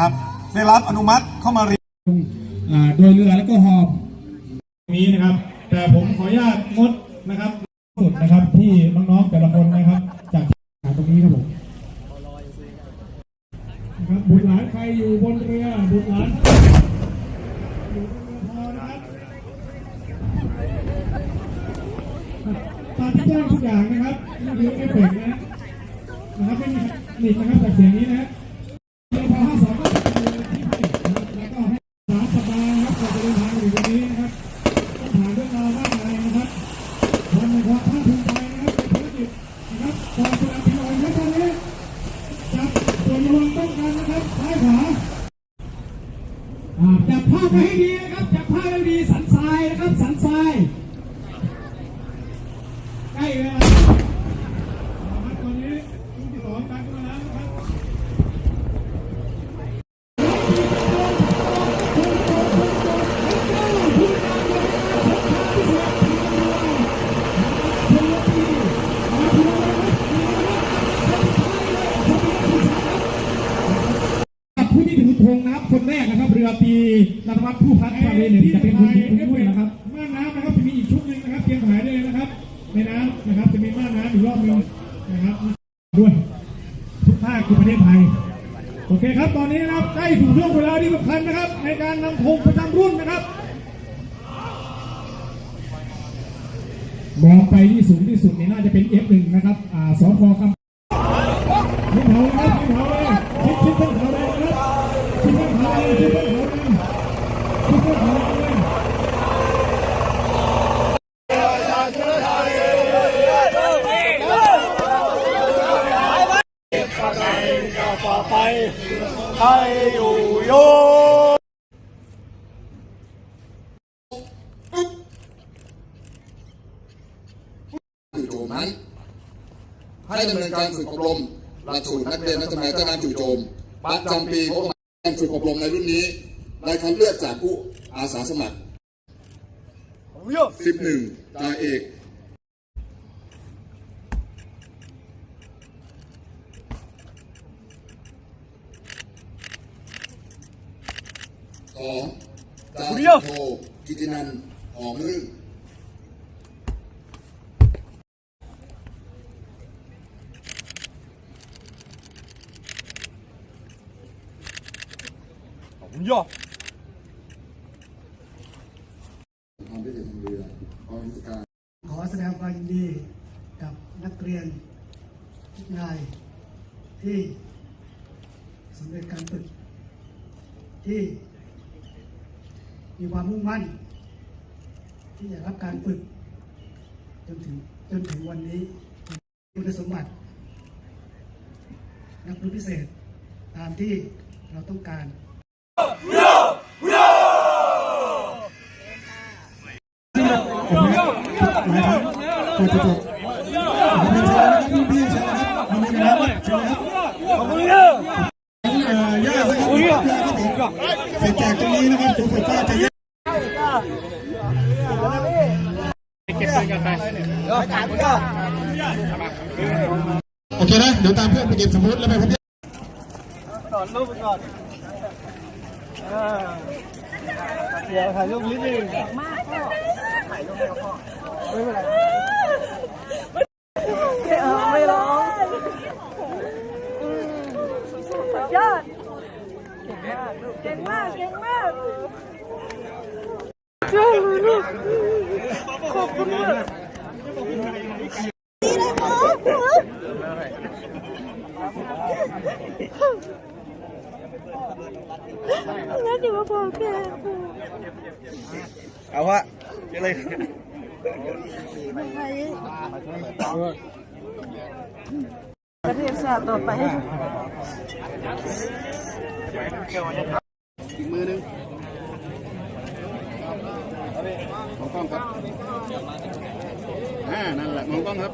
นะครับ ได้รับอนุมัติเข้ามาเรียนโดยเรือแล้วก็หอบนี้นะครับ แต่ผมขออนุญาตงดนะครับสุดนะครับ ที่น้องๆแต่ละคนนะครับ จากตรงนี้ครับผมนะครับบุตรหลานใครอยู่บนเรือบุตรหลานอยู่บนเรือพอนะครับตาที่แจ้งทุกอย่างนะครับนี่คือเอฟเฟกต์นะนะครับไม่มีหลีกนะครับจากเสียงนี้นะ จับภาพไว้ให้ดีนะครับ จับภาพไว้ให้ดีสันทรายนะครับ สันทรายใกล้เวลา รกนะครับเรือปีรัตวัฒน์ผู้พัฒน์ทะเลหนึ่งจะเป็นคุณหญิงคุณด้วยนะครับม่านน้ำนะครับจะมีอีกชุดหนึ่งนะครับเตรียมหายได้เลยนะครับ ในน้ำนะครับจะมีม่านน้ำอีกรอบหนึงนะครับด้วยทุกภาคคือประเทศไทยโอเคครับ ตอนนี้นะครับใกล้ถึงช่วงเวลาที่สำคัญนะครับ ในการนำธงประจำรุ่นนะครับมองไปที่สูงที่สุดนี่น่าจะเป็น F1 นะครับอ่าสพคำขึ้นเขาเลยครับขึ้นเขาเลยชิดชิดขึ้นเขาเลยนะครับชิดขึ้นเขาเลยชิดขึ้นเขาเลย ชิดขึ้นเขาเลยจู่โจมนั้นให้ดำเนินการฝึกอบรมหลักสูตรนักเรียนนักสมัยทหารจู่โจมประจำปีงบประมาณการฝึกอบรมในรุ่นนี้ ได้คัดเลือกจากผู้อาสาสมัคร 11จ่าเอกสองจ่าสิบโทกิตินันท์หอมรื่นความพิเศษทางเรือกองกิจการ ขอแสดงความยินดีกับนักเรียน ทุกนายที่สำเร็จการฝึก ที่มีความมุ่งมั่น ที่จะรับการฝึก จนถึงจนถึงวันนี้คุณสมบัติ นักเรียนพิเศษตามที่เราต้องการตัวตัวตัวพี่พี่เชิญนะครับมีเชิญนะครับเชิญนะครับขอบคุณเยอะเอ่อญาติ ผมก็เสร็จกตรงนี้นะครับผมก็จะแยกโอเคนะ เดี๋ยวตามเพื่อนไปเก็บสมุดแล้วไปพบเพื่อนก่อนรูปก่อนเดี๋ยวถ่ายรูปนิดนึงถ่ายรูปให้พ่อไม่เป็นไร้องสุดยอด เก่งมากเก่งมากเก่งมาลูกขอบคุณมากนี่เลยหมองั้นเดี๋ยวมาบอกแกเอาวะเจอเลย ประเทศชาติต่อไปอีกมือหนึงมองกล้องครับอ่านั่นแหละมองกล้องครับ